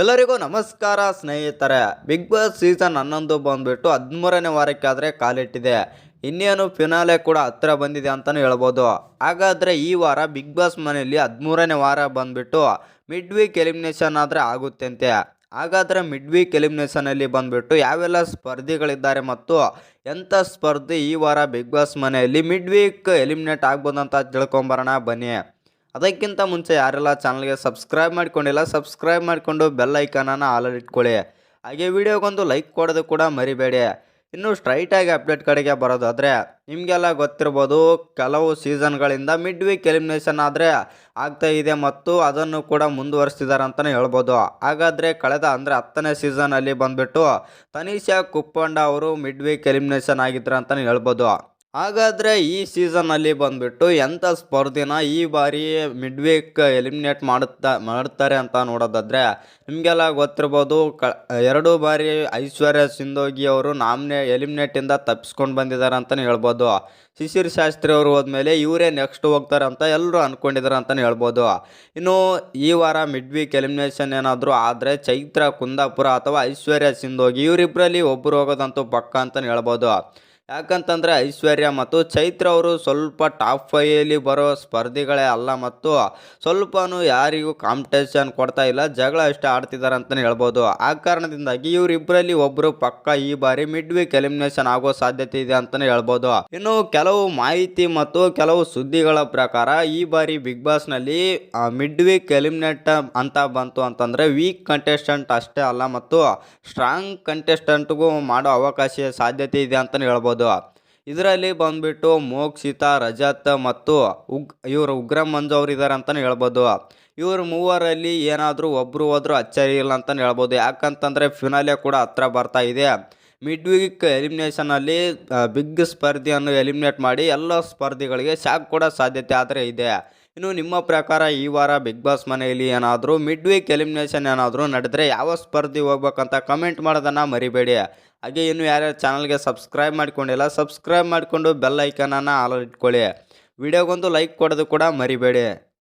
ಎಲ್ಲರಿಗೂ ನಮಸ್ಕಾರ ಸ್ನೇಹಿತರೆ. ಬಿಗ್ ಬಾಸ್ ಸೀಸನ್ ಹನ್ನೊಂದು ಬಂದ್ಬಿಟ್ಟು ಹದಿಮೂರನೇ ವಾರಕ್ಕೆ ಆದರೆ ಕಾಲಿಟ್ಟಿದೆ. ಇನ್ನೇನು ಫಿನಾಲೆ ಕೂಡ ಹತ್ತಿರ ಬಂದಿದೆ ಅಂತಲೇ ಹೇಳ್ಬೋದು. ಹಾಗಾದರೆ ಈ ವಾರ ಬಿಗ್ ಬಾಸ್ ಮನೆಯಲ್ಲಿ ಹದಿಮೂರನೇ ವಾರ ಬಂದ್ಬಿಟ್ಟು ಮಿಡ್ ವೀಕ್ ಎಲಿಮಿನೇಷನ್ ಆದರೆ ಆಗುತ್ತೆ ಅಂತೆ ಹಾಗಾದರೆ ಮಿಡ್ ವೀಕ್ ಎಲಿಮಿನೇಷನಲ್ಲಿ ಬಂದ್ಬಿಟ್ಟು ಯಾವೆಲ್ಲ ಸ್ಪರ್ಧಿಗಳಿದ್ದಾರೆ ಮತ್ತು ಎಂಥ ಸ್ಪರ್ಧಿ ಈ ವಾರ ಬಿಗ್ ಬಾಸ್ ಮನೆಯಲ್ಲಿ ಮಿಡ್ ವೀಕ್ ಎಲಿಮಿನೇಟ್ ಆಗ್ಬೋದಂತ ತಿಳ್ಕೊಂಬರೋಣ ಬನ್ನಿ. ಅದಕ್ಕಿಂತ ಮುಂಚೆ ಯಾರೆಲ್ಲ ಚಾನಲ್ಗೆ ಸಬ್ಸ್ಕ್ರೈಬ್ ಮಾಡ್ಕೊಂಡಿಲ್ಲ, ಸಬ್ಸ್ಕ್ರೈಬ್ ಮಾಡಿಕೊಂಡು ಬೆಲ್ ಐಕಾನನ್ನು ಆಲರ್ ಇಟ್ಕೊಳ್ಳಿ. ಹಾಗೆ ವಿಡಿಯೋಗೊಂದು ಲೈಕ್ ಕೊಡೋದು ಕೂಡ ಮರಿಬೇಡಿ. ಇನ್ನು ಸ್ಟ್ರೈಟಾಗಿ ಅಪ್ಡೇಟ್ ಕಡೆಗೆ ಬರೋದಾದರೆ, ನಿಮಗೆಲ್ಲ ಗೊತ್ತಿರ್ಬೋದು, ಕೆಲವು ಸೀಸನ್ಗಳಿಂದ ಮಿಡ್ ವೀಕ್ ಎಲಿಮಿನೇಷನ್ ಆದರೆ ಆಗ್ತಾ ಇದೆ ಮತ್ತು ಅದನ್ನು ಕೂಡ ಮುಂದುವರಿಸ್ತಿದ್ದಾರೆ ಅಂತಲೇ ಹೇಳ್ಬೋದು. ಹಾಗಾದರೆ ಕಳೆದ ಅಂದರೆ ಹತ್ತನೇ ಸೀಸನಲ್ಲಿ ಬಂದುಬಿಟ್ಟು ತನೀಷಾ ಕುಪ್ಪಂಡ ಅವರು ಮಿಡ್ ವೀಕ್ ಎಲಿಮಿನೇಷನ್ ಆಗಿದ್ರು ಅಂತಲೇ ಹೇಳ್ಬೋದು. ಹಾಗಾದರೆ ಈ ಸೀಸನಲ್ಲಿ ಬಂದುಬಿಟ್ಟು ಎಂಥ ಸ್ಪರ್ಧಿನ ಈ ಬಾರಿ ಮಿಡ್ ವೀಕ್ ಎಲಿಮಿನೇಟ್ ಮಾಡುತ್ತಾ, ಮಾಡ್ತಾರೆ ಅಂತ ನೋಡೋದಾದರೆ ನಿಮಗೆಲ್ಲ ಗೊತ್ತಿರ್ಬೋದು, ಕ, ಎರಡು ಬಾರಿ ಐಶ್ವರ್ಯ ಸಿಂಧೋಗಿ ಅವರು ನಾಮ್ನೆ ಎಲಿಮಿನೇಟಿಂದ ತಪ್ಪಿಸ್ಕೊಂಡು ಬಂದಿದ್ದಾರೆ ಅಂತಲೇ ಹೇಳ್ಬೋದು. ಶಿಶಿರ್ ಶಾಸ್ತ್ರಿ ಅವರು ಹೋದ್ಮೇಲೆ ಇವರೇ ನೆಕ್ಸ್ಟ್ ಹೋಗ್ತಾರೆ ಅಂತ ಎಲ್ಲರೂ ಅಂದ್ಕೊಂಡಿದ್ದಾರೆ ಅಂತಲೇ ಹೇಳ್ಬೋದು. ಇನ್ನು ಈ ವಾರ ಮಿಡ್ ವೀಕ್ ಎಲಿಮಿನೇಷನ್ ಏನಾದರೂ ಆದರೆ ಚೈತ್ರ, ಕುಂದಾಪುರ ಅಥವಾ ಐಶ್ವರ್ಯ ಸಿಂಧೋಗಿ ಇವರಿಬ್ಬರಲ್ಲಿ ಒಬ್ಬರು ಹೋಗೋದಂತೂ ಪಕ್ಕ ಅಂತಲೇ ಹೇಳ್ಬೋದು. ಯಾಕಂತಂದರೆ ಐಶ್ವರ್ಯ ಮತ್ತು ಚೈತ್ರ ಅವರು ಸ್ವಲ್ಪ ಟಾಪ್ ಫೈಯಲ್ಲಿ ಬರೋ ಸ್ಪರ್ಧಿಗಳೇ ಅಲ್ಲ ಮತ್ತು ಸ್ವಲ್ಪನೂ ಯಾರಿಗೂ ಕಾಂಪಿಟೇಷನ್ ಕೊಡ್ತಾ ಇಲ್ಲ, ಜಗಳ ಅಷ್ಟೇ ಆಡ್ತಿದ್ದಾರೆ ಅಂತಲೇ ಹೇಳ್ಬೋದು. ಆ ಕಾರಣದಿಂದಾಗಿ ಇವರಿಬ್ಬರಲ್ಲಿ ಒಬ್ಬರು ಪಕ್ಕ ಈ ಬಾರಿ ಮಿಡ್ ವೀಕ್ ಎಲಿಮಿನೇಷನ್ ಆಗೋ ಸಾಧ್ಯತೆ ಇದೆ ಅಂತಲೇ ಹೇಳ್ಬೋದು. ಇನ್ನು ಕೆಲವು ಮಾಹಿತಿ ಮತ್ತು ಕೆಲವು ಸುದ್ದಿಗಳ ಪ್ರಕಾರ ಈ ಬಾರಿ ಬಿಗ್ ಬಾಸ್ನಲ್ಲಿ ಮಿಡ್ ವೀಕ್ ಎಲಿಮಿನೇಟ್ ಅಂತ ಬಂತು ಅಂತಂದರೆ ವೀಕ್ ಕಂಟೆಸ್ಟೆಂಟ್ ಅಷ್ಟೇ ಅಲ್ಲ ಮತ್ತು ಸ್ಟ್ರಾಂಗ್ ಕಂಟೆಸ್ಟೆಂಟ್ಗೂ ಮಾಡೋ ಅವಕಾಶ ಸಾಧ್ಯತೆ ಇದೆ ಅಂತಲೇ ಹೇಳ್ಬೋದು. ಇದರಲ್ಲಿ ಬಂದ್ಬಿಟ್ಟು ಮೋಕ್ಷಿತ ರಜತ್ ಮತ್ತು ಉಗ್, ಇವರು ಉಗ್ರ ಮಂಜು ಅವರು ಇದ್ದಾರೆ ಅಂತಲೇ ಹೇಳ್ಬೋದು. ಇವರು ಮೂವರಲ್ಲಿ ಏನಾದರೂ ಒಬ್ಬರು ಹೋದರೂ ಅಚ್ಚರಿ ಇಲ್ಲ ಅಂತಲೇ ಹೇಳ್ಬೋದು. ಯಾಕಂತಂದರೆ ಫಿನಾಲೆ ಕೂಡ ಹತ್ರ ಬರ್ತಾ ಇದೆ. ಮಿಡ್ ವೀಕ್ ಎಲಿಮಿನೇಷನಲ್ಲಿ ಬಿಗ್ ಸ್ಪರ್ಧೆಯನ್ನು ಎಲಿಮಿನೇಟ್ ಮಾಡಿ ಎಲ್ಲ ಸ್ಪರ್ಧಿಗಳಿಗೆ ಶಾಕ್ ಕೂಡ ಸಾಧ್ಯತೆ ಆದರೆ ಇದೆ. ಇನ್ನು ನಿಮ್ಮ ಪ್ರಕಾರ ಈ ವಾರ ಬಿಗ್ ಬಾಸ್ ಮನೆಯಲ್ಲಿ ಏನಾದರೂ ಮಿಡ್ ವೀಕ್ ಎಲಿಮಿನೇಷನ್ ಏನಾದರೂ ನಡೆದರೆ ಯಾವ ಸ್ಪರ್ಧಿ ಹೋಗ್ಬೇಕಂತ ಕಮೆಂಟ್ ಮಾಡೋದನ್ನು ಮರಿಬೇಡಿ. ಹಾಗೆ ಇನ್ನು ಯಾರ್ಯಾರು ಚಾನಲ್ಗೆ ಸಬ್ಸ್ಕ್ರೈಬ್ ಮಾಡ್ಕೊಂಡಿಲ್ಲ ಸಬ್ಸ್ಕ್ರೈಬ್ ಮಾಡಿಕೊಂಡು ಬೆಲ್ ಐಕನನ್ನು ಆಲ್ ಇಟ್ಕೊಳ್ಳಿ. ವಿಡಿಯೋಗೊಂದು ಲೈಕ್ ಕೊಡೋದು ಕೂಡ ಮರಿಬೇಡಿ.